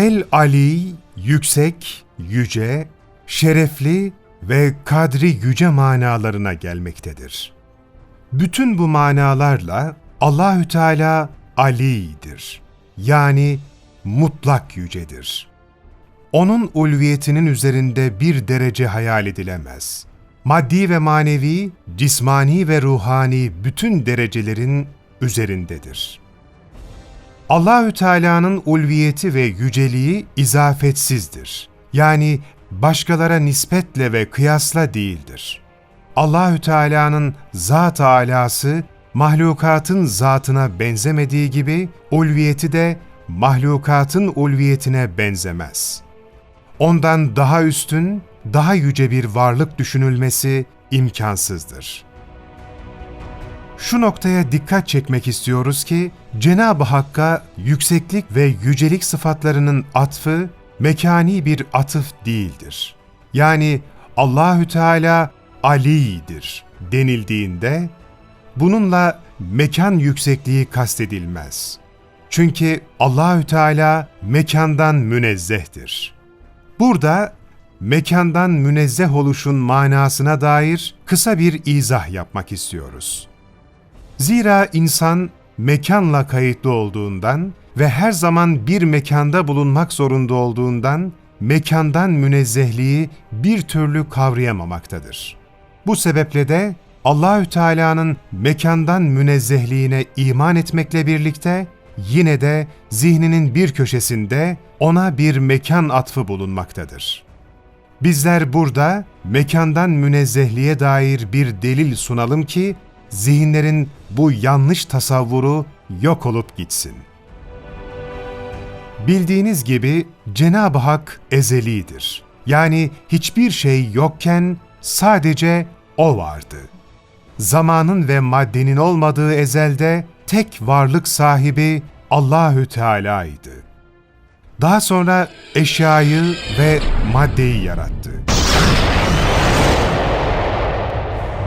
El Ali, yüksek, yüce, şerefli ve kadri yüce manalarına gelmektedir. Bütün bu manalarla Allahü Teala Ali'dir. Yani mutlak yücedir. Onun ulviyetinin üzerinde bir derece hayal edilemez. Maddi ve manevi, cismani ve ruhani bütün derecelerin üzerindedir. Allahü Teala'nın ulviyeti ve yüceliği izafetsizdir. Yani başkalara nispetle ve kıyasla değildir. Allahü Teala'nın zat alası mahlukatın zatına benzemediği gibi ulviyeti de mahlukatın ulviyetine benzemez. Ondan daha üstün, daha yüce bir varlık düşünülmesi imkansızdır. Şu noktaya dikkat çekmek istiyoruz ki Cenab-ı Hakk'a yükseklik ve yücelik sıfatlarının atfı mekani bir atıf değildir. Yani Allahü Teala Ali'dir denildiğinde bununla mekan yüksekliği kastedilmez. Çünkü Allahü Teala mekandan münezzehtir. Burada mekandan münezzeh oluşun manasına dair kısa bir izah yapmak istiyoruz. Zira insan mekanla kayıtlı olduğundan ve her zaman bir mekanda bulunmak zorunda olduğundan mekandan münezzehliği bir türlü kavrayamamaktadır. Bu sebeple de Allahü Teala'nın mekandan münezzehliğine iman etmekle birlikte yine de zihninin bir köşesinde ona bir mekan atfı bulunmaktadır. Bizler burada mekandan münezzehliğe dair bir delil sunalım ki zihinlerin bu yanlış tasavvuru yok olup gitsin. Bildiğiniz gibi Cenab-ı Hak ezelidir. Yani hiçbir şey yokken sadece O vardı. Zamanın ve maddenin olmadığı ezelde tek varlık sahibi Allahü Teala'ydı. Daha sonra eşyayı ve maddeyi yarattı.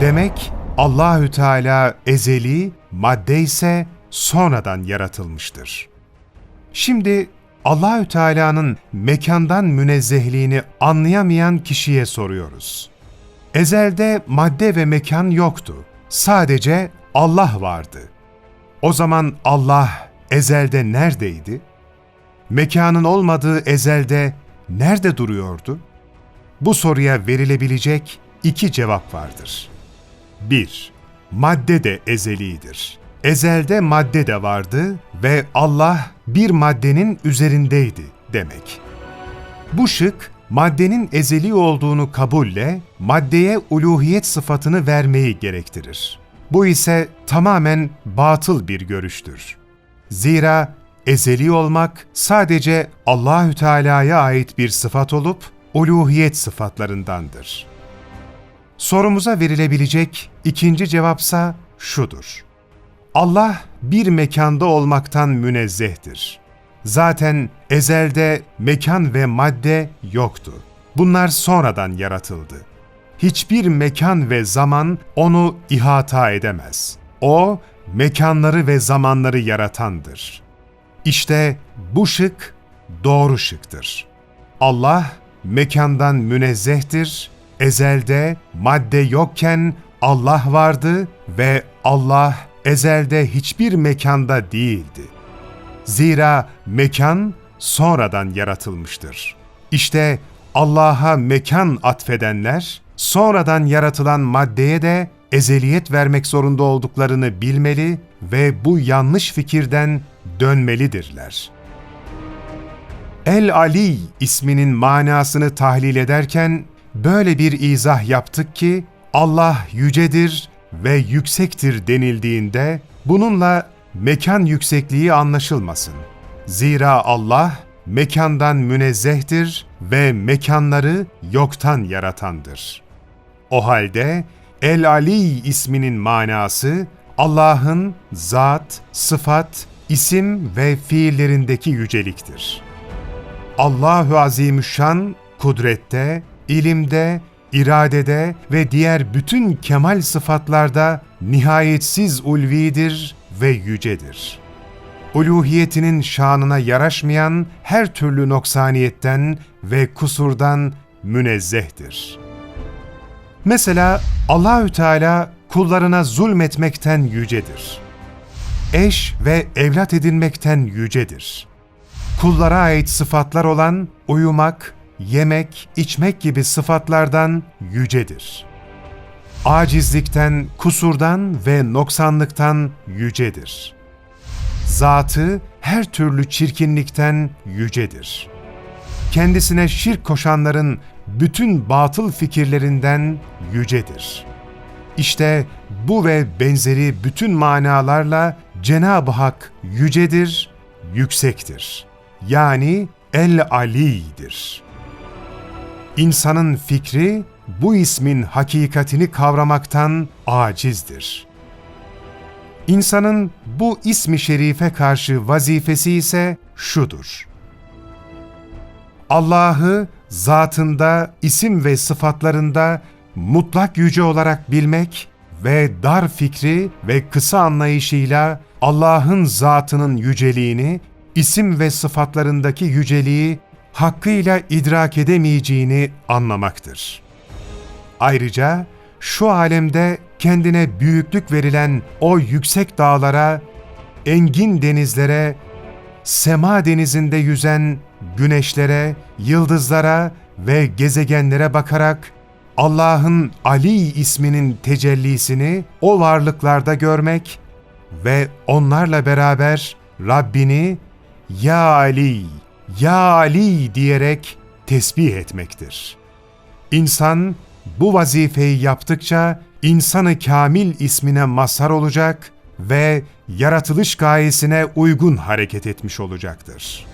Demek Allahü Teala ezeli, madde ise sonradan yaratılmıştır. Şimdi Allahü Teala'nın mekandan münezzehliğini anlayamayan kişiye soruyoruz. Ezelde madde ve mekan yoktu. Sadece Allah vardı. O zaman Allah ezelde neredeydi? Mekanın olmadığı ezelde nerede duruyordu? Bu soruya verilebilecek iki cevap vardır. 1. Madde de ezelidir. Ezelde madde de vardı ve Allah bir maddenin üzerindeydi demek. Bu şık, maddenin ezeli olduğunu kabulle maddeye uluhiyet sıfatını vermeyi gerektirir. Bu ise tamamen batıl bir görüştür. Zira ezeli olmak sadece Allahü Teala'ya ait bir sıfat olup uluhiyet sıfatlarındandır. Sorumuza verilebilecek ikinci cevapsa şudur. Allah bir mekanda olmaktan münezzehtir. Zaten ezelde mekan ve madde yoktu. Bunlar sonradan yaratıldı. Hiçbir mekan ve zaman onu ihata edemez. O, mekanları ve zamanları yaratandır. İşte bu şık doğru şıktır. Allah mekandan münezzehtir, ezelde madde yokken Allah vardı ve Allah ezelde hiçbir mekanda değildi. Zira mekan sonradan yaratılmıştır. İşte Allah'a mekan atfedenler, sonradan yaratılan maddeye de ezeliyet vermek zorunda olduklarını bilmeli ve bu yanlış fikirden dönmelidirler. El-Ali isminin manasını tahlil ederken böyle bir izah yaptık ki Allah yücedir ve yüksektir denildiğinde bununla mekan yüksekliği anlaşılmasın. Zira Allah mekandan münezzehtir ve mekanları yoktan yaratandır. O halde El-Ali isminin manası Allah'ın zat, sıfat, isim ve fiillerindeki yüceliktir. Allahu Azimüşşan kudrette, ilimde, iradede ve diğer bütün kemal sıfatlarda nihayetsiz ulvidir ve yücedir. uluhiyetinin şanına yaraşmayan her türlü noksaniyetten ve kusurdan münezzehtir. Mesela Allahü Teala kullarına zulmetmekten yücedir. Eş ve evlat edinmekten yücedir. Kullara ait sıfatlar olan uyumak, yemek, içmek gibi sıfatlardan yücedir. Acizlikten, kusurdan ve noksanlıktan yücedir. Zatı her türlü çirkinlikten yücedir. Kendisine şirk koşanların bütün batıl fikirlerinden yücedir. İşte bu ve benzeri bütün manalarla Cenab-ı Hak yücedir, yüksektir. Yani El-Ali'dir. İnsanın fikri bu ismin hakikatini kavramaktan acizdir. İnsanın bu ismi şerife karşı vazifesi ise şudur. Allah'ı zatında, isim ve sıfatlarında mutlak yüce olarak bilmek ve dar fikri ve kısa anlayışıyla Allah'ın zatının yüceliğini, isim ve sıfatlarındaki yüceliği hakkıyla idrak edemeyeceğini anlamaktır. Ayrıca şu alemde kendine büyüklük verilen o yüksek dağlara, engin denizlere, sema denizinde yüzen güneşlere, yıldızlara ve gezegenlere bakarak Allah'ın Ali isminin tecellisini o varlıklarda görmek ve onlarla beraber Rabbini Ya Ali, Ya Ali diyerek tesbih etmektir. İnsan bu vazifeyi yaptıkça insanı kamil ismine mazhar olacak ve yaratılış gayesine uygun hareket etmiş olacaktır.